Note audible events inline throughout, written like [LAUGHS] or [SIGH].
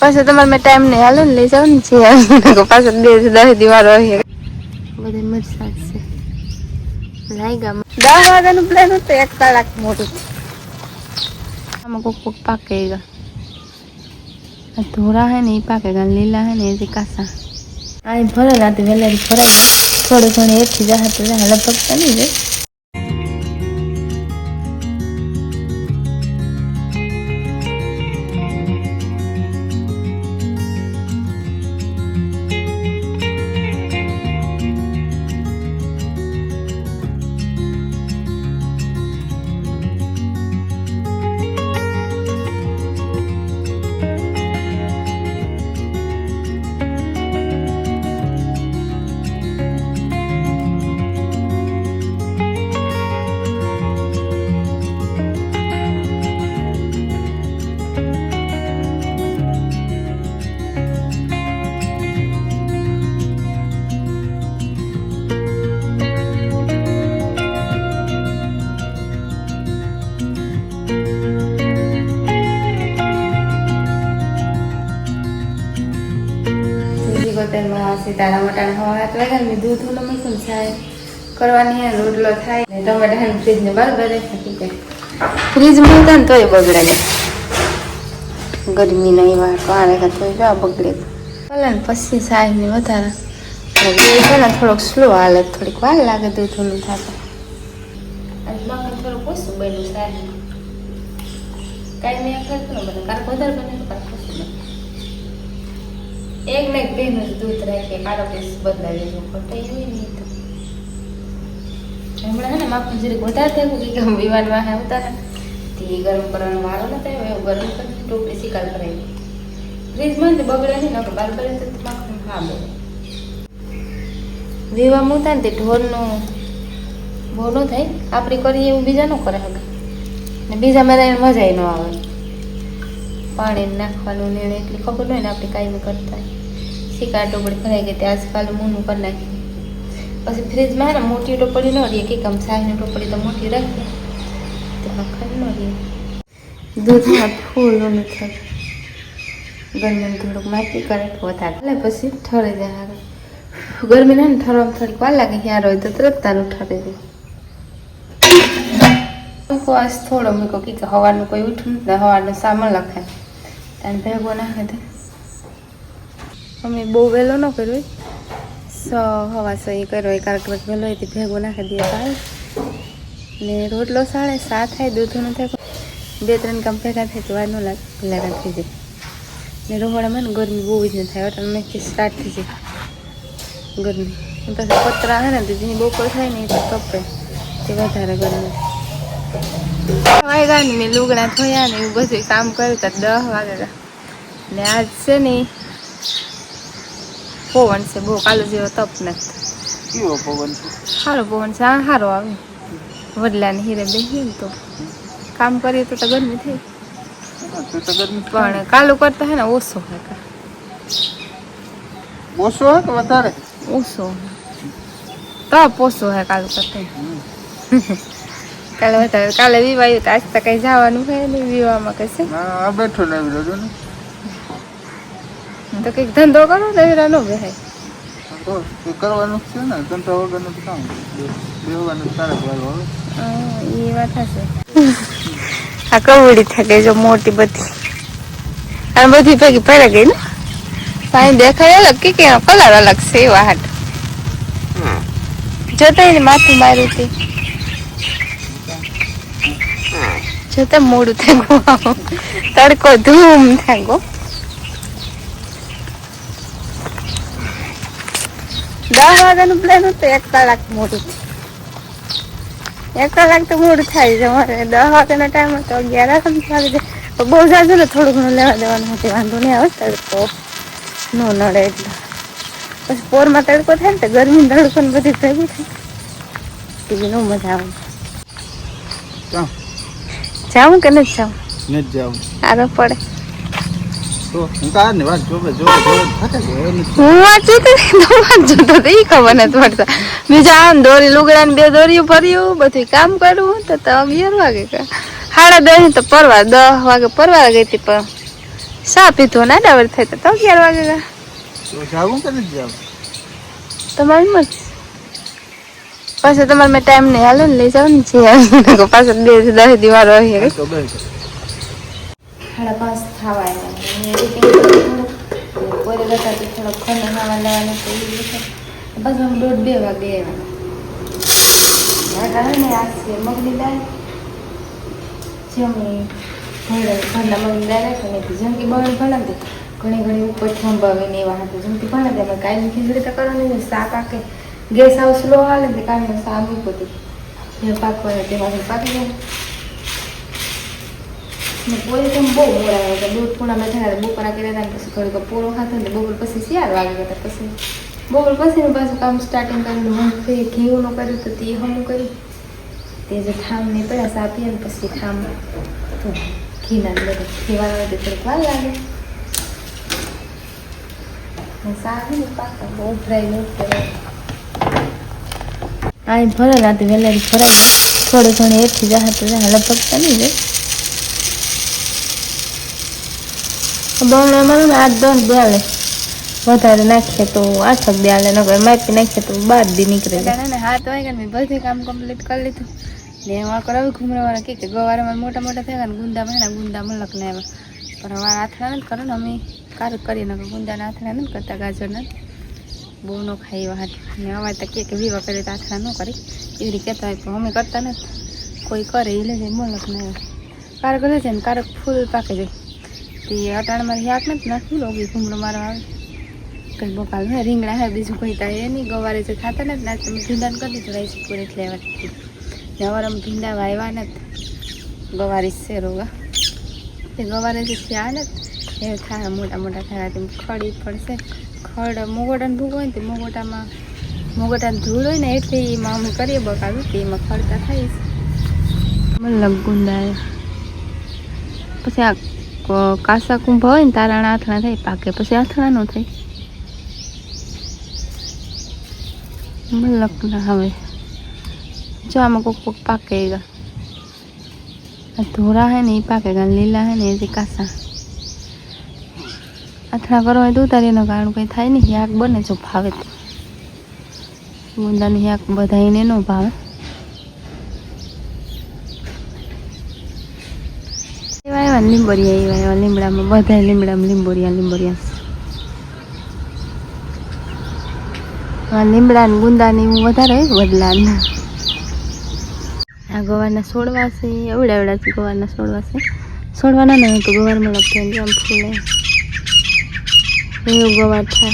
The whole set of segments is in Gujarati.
પાછો તમારે મેં ટાઈમ નહીં હાલો ને લઈ ને છે [LAUGHS] પાછો દસ દસ દિવાળો હોય બધી મરસાદ છે. લાગ્યા દસ વાગ્યાનું પ્લાન હતું એક કલાક મોટું આમાં કોક કોક પાકેગા આ ધોરા હે ને એ પાકેગા લીલા હે ને એ કાસા. આ ભરેલા હતી વેલેરી ભરેલા. થોડી ઘણી એથી જાહે લગભગ નહીં જાય. હોટલમાં સીતારામ હવા હાથ વાગ્યા ને દૂધનું મૂક્યું થાય. કરવાની હે, રોટલો થાય. ને ટમેટા ફ્રીજ ને બરાબર રાખી જાય ફ્રીજમાં હતા ને તોય બગડે ને. ગરમી નહીં વાર પાણે કે તોય જો બગડે. ભલે ને પછી સાહેબ ને વધારે. છે ને થોડોક સ્લો હાલે થોડીક વાર લાગે દૂધનું થાય મગન થોડુંક ઓછું બન્યું સાહેબ. કાંઈ મેં કરતો કારક વધારે બને એક ને બેનું જ દૂધ રાખીએ કાળો પીસ બદલાવી દેજો ખોટાઈ એવી નહીં તો. હમણાં હે ને માખણ જરીક વધારે થયું કે ગમ વિમાનમાં આવતા ઉતારે તે ગરમ કરવાનો વારો ન થાય એવું ગરમ કરીને ટોપલી શિકાર કરાવી ફ્રીજમાં ને બગડે નહીં, નકર બાર કરે તો માખણ હા બને. વિવા મૂતા ને તે ઢોરનું ન થાય આપણે કરીએ એવું બીજા ન કરે ને બીજા મારે મજા ન આવે. પાણી નાખવાનું ને એટલી ખબર હોય ને આપણે કાંઈ કરતા. શિકાર ટોપડી ભરાઈ ગઈ તે આજકાલ મૂનું કરી નાખી. પછી ફ્રીજમાં ને મોટી ટોપડી ન રહીએ કે આમ સાહેબની ટોપડી તો મોટી રાખીએ તેમાં ખરી ન રહીએ દૂધમાં ફૂલનું થાય. ગરમીને થોડુંક માટી કરે તો વધારે. એટલે પછી ઠરે જાય આગળ. ગરમી ને ઠરવામાં થોડીક વાર લાગે યાર હોય તો તરત તારું ઠરે જાય ઉપવાસ થોડો, મૂકો કે હવાનું કોઈ ઉઠું ને હવાનો સામાન લખાય. અને ભેગો નાખે તે અમે બહુ વહેલો ન કર્યો સ હવા સ એ કર્યો એ કારક વહેલો હોય તે ભેગો નાખી દે સાળે ને રોટલો સાડે સા થાય દૂધનું થાય બે ત્રણ કામ ભેગા થાય તો વાર ન લાગે ભેગા રાખી જાય. ને રોહડામાં ને ગરમી બહુ જ ન થાય એટલે મેથી સ્ટાર્ટ થઈ જાય. ગરમી. પછી પતરા હે ને તો જેની બપોર થાય ને એ તો કપે તે વધારે ગરમી. વાગ્યા ને મેં લુગડા ધોયા ને એવું બધું કામ કર્યું તો દસ વાગ્યા ને આજ છે ને પવન છે બહુ કાલો જેવો તપ નથી. કેવો પવન છે? સારો પવન છે આ સારો આવે. વડલાને હીરે બેસી ને તો કામ કરીએ તો તો ગરમી થઈ. હા, પણ કાલો કરતા હે ને ઓછો હે કા. ઓછો હોય કે વધારે? ઓછો તપ ઓછો હે કાલો કરતા [LAUGHS] કાલે વધારે કાલે વિવાયું તો આજ તો કઈ જવાનું હે ને વિવામાં કશે ના આ બેઠો ને આવી રહ્યો ને. તો કંઈક ધંધો કરો ને એરા નો બેહે. કરવાનું છે ને ધંધા વગરનું તો કામ. બેહવાનું તારે હા, એ વાત હશે. આ કવડી થાય જો મોટી બધી. આ બધી ભેગી પડે ગઈ ને? સાઈ દેખાય અલગ કે કે કલર અલગ છે એવા હાટ. જોતા એને માથું માર્યું તે. જોતા મોડું થાય ગો તડકો ધૂમ થાય ગો દસ વાગ્યાનું પ્લેન હતું, એક કલાક મોડું એક કલાક તો મોડું થાય છે મારે દસ વાગ્યાનો ટાઈમ હતો અગિયાર આવી જાય. બહુ જાજુ ને થોડું ઘણું લેવા દેવાનું હતું વાંધો નહીં આવે, તડકો નો નડે એટલે. પછી પોરમાં તડકો થાય ને, તો ગરમી તડકો ને બધી ભેગું થાય. બીજી નો મજા આવે. જાઉં કે નથી જાઉં? નથી જાઉં. આરો પડે. તો હું કાર ને વાત તો તો વાંચું તો એ ખબર નથી પડતા. બીજા આમ દોરી લુગડા બે દોરીયું ભર્યું બધું કામ કરવું તો તો અગિયાર વાગે કે. સાડા દસ તો પરવા દસ વાગે પરવા ગઈ હતી પણ સા પીધું ના ડાવર થાય તો અગિયાર વાગે તો જાવું કે નથી જાવું તમારી મત પાછું તમારે મેં ટાઈમ નહીં હાલો ને લઈ જાવ ને છે પાછળ બે દસ સાડા પાંચ થવા આવ્યા ને મગની દાળ. જમી ભલા મગની દાળ રાખે ને જમકી બળ ભણાવતી, ઘણી ઘણી ઉપર થંભાવીને એવા હતા જમકી ભણાવતી, અમે કાયમી ખીચડી તો કરવાની શાક આકે. ગેસ હાવ સ્લો હાલે ને કાયમી શાક મૂકી જે પાકવા તેમાંથી પાકી જાય ને પોરે તો બહુ મોડા હતા દૂધ પૂણામાં થયા બપોરા કર્યા હતા પછી થોડીક પોળો ખાતો ને બપોર પછી ચાર વાગી હતા પછી બપોર પછી પાછું કામ સ્ટાર્ટિંગ કરીને મગ ઘીનું કર્યું તો તે હમું કર્યું તે જે થામ ને પડ્યા સાપીએ ને પછી થામ તો ઘીના બધા ઘીવાળા તો થોડીક વાર લાગે શાક ને પાકા બહુ ફ્રાય નહીં કરે આ ભરેલા હતી વેલેરી ભરાય, થોડી ઘણી એથી જાહે તો જાહે, લગભગ તો નહીં જાય. બમણામાં ને આઠ દસ બ્યાલે વધારે નાખીએ તો આઠ જ બેલે નકર માપી નાખીએ તો બાર દી નીકળે. ને હાથ વાગ્યા મેં બધું કામ કમ્પ્લીટ કરી લીધું. ને એમાં કરાવી ઘૂમરાવાળા કે કે ગવારમાં મોટા મોટા થયા ને ગુંદા ભેણા ગુંદા મલક ને એમાં પણ અમારા આથડા નથી કરે ને અમે કારક કરીએ, નકર ગુંદાના આથડા નથી, કરતા ગાજરના. બહુ ન ખાઈ એવા હાથ ને અમારે તો કે વિવા કરે તો આથડા ન કરે. એવી રીતે કહેતા હોય પણ અમે કરતા નથી. કોઈ કરે એ લે જાય મોલક ને કારક લે છે ને કારક ફૂલ પાકે જાય તે અટાણમાં હાક નથી નાખ્યું લોગી ઘૂમરો મારવા આવે. કંઈ બકાલ ને રીંગણા હે બીજું કોઈ તા એ નહીં. ગવારે જે ખાતા નથી, ના તમે ભીંડાને કરી દીધું, રાઈસ પૂરી ને અમારે આમ ભીંડા વાવ્યા નથી. ગવારી છે રોગા તે ગવારે જે આ નથી. એ થાય, મોટા મોટા થયા તેમ ખડી પડશે. ખડ મોગોટાને ભૂગો હોય ને તે મોગોટામાં મોગોટાને ધૂળ હોય ને એટલે એમાં અમે કરીએ બકાવી તે એમાં ખડતા ખાઈશ મતલબ ગુંદા પછી આ કાસા કુંભા હોય ને તારાના આથણા થાય, પાકે પછી આથણા નો થાય. મલક ના હવે. જો આમાં કોક કોક પાકે ગા આ ધોરા હે ને એ પાકે ગા, લીલા હે ને એ કાસા. આથણા કરવા તો ઉતારી એનું કારણ કંઈ થાય નહીં. યાક બને જો ભાવે તો. ગુંદાની યાક બધા એને ભાવે. એવા એવા લીંબોરિયા, એવા એવા લીમડામાં બધા લીમડામાં લીંબોરિયા લીંબોરિયા. લીમડા ને ગુંદા ને એવું વધારે બદલા આ ગવારના છોડવા છે, એવડા એવડા છે ગવારના છોડવા છે. છોડવાના ના ના તો ગવારમાં હોય આમ ફૂલે. ગવાર થાય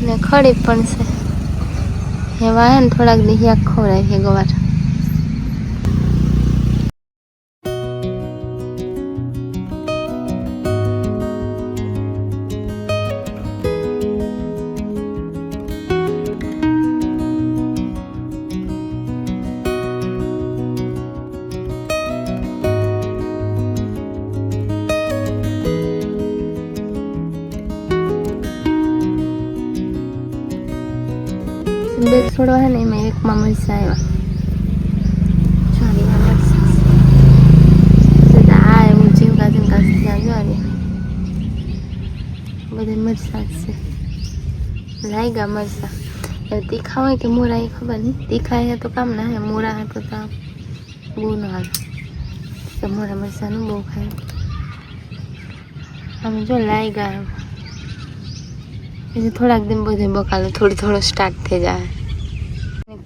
ને ખડી પણ છે. એવા હે ને થોડાક દી ખવડાય છે ગવાર. બે છોડવા હે ને એમાં એકમાં મરસા આવ્યા આ એવું જીવકા જીવકા બધા મરસા જ છે. લાગ્યા તીખા હોય કે મોરા એ ખબર નહીં તીખા તો કામ ના હે તો બહુ ન હાલે. મોરા મરસાનું બહુ ખાય. આમ જો લાગ્યા પછી થોડાક દિન બધે બકાલો થોડું થોડું સ્ટાર્ટ થઈ જાય.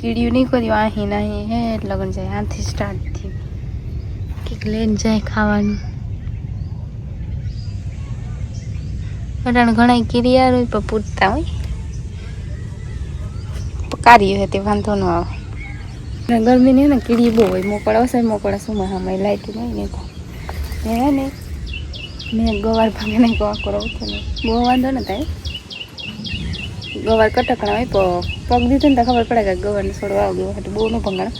કીડીયું નહીં કર્યું અહીં નહીં હે લગન જાય આથી સ્ટાર્ટ થયું. કંઈક લઈને જાય ખાવાનું. અટાણ ઘણા કીડિયા હોય પણ પૂરતા હોય. પકારી હોય તે વાંધો ન આવે. ગરમીની ને કીડી બહુ હોય મોકળા હશે મોકળા શું હા લાઈટ નહીં ને હે ને, મેં ગવાર ભાગે નહીં ગવા કરો બહુ વાંધો ને થાય. ગવાર કટકણા હોય પગ દીધો ને તો ખબર પડે કે ગવારને છોડવા આવ્યો એટલે બહુ ન ભંગાણ.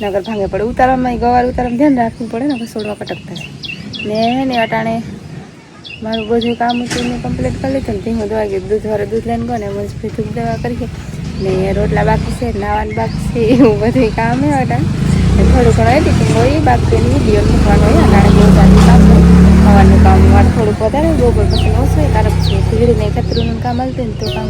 નગર ભાંગે પડે. ઉતારવામાં ગવાર ઉતારવામાં ધ્યાન રાખવું પડે ને છોડવા કટકતા છે ને ને અટાણે મારું બધું કામ હતું મેં કમ્પ્લીટ કરી લીધું ને ધીમું દવા ગયું દૂધ વાળું દૂધ લઈને ગયો ને મજબૂત દૂધ દવા કરી ને રોટલા બાકી છે, નાવાનું બાકી છે, એવું બધું કામ હોય અટાણે. થોડું ઘણું એડિટિંગ હોય બાકી વીડિયો મૂકવાનો હોય, અટાણે બહુ જાજુ કામ હોય. હવાનું કામ મારે થોડુંક વધારે બપોર પછી ઓછું કારણ પછી ખીચડીને કતરીનું કામ હાલતું ને તો કામ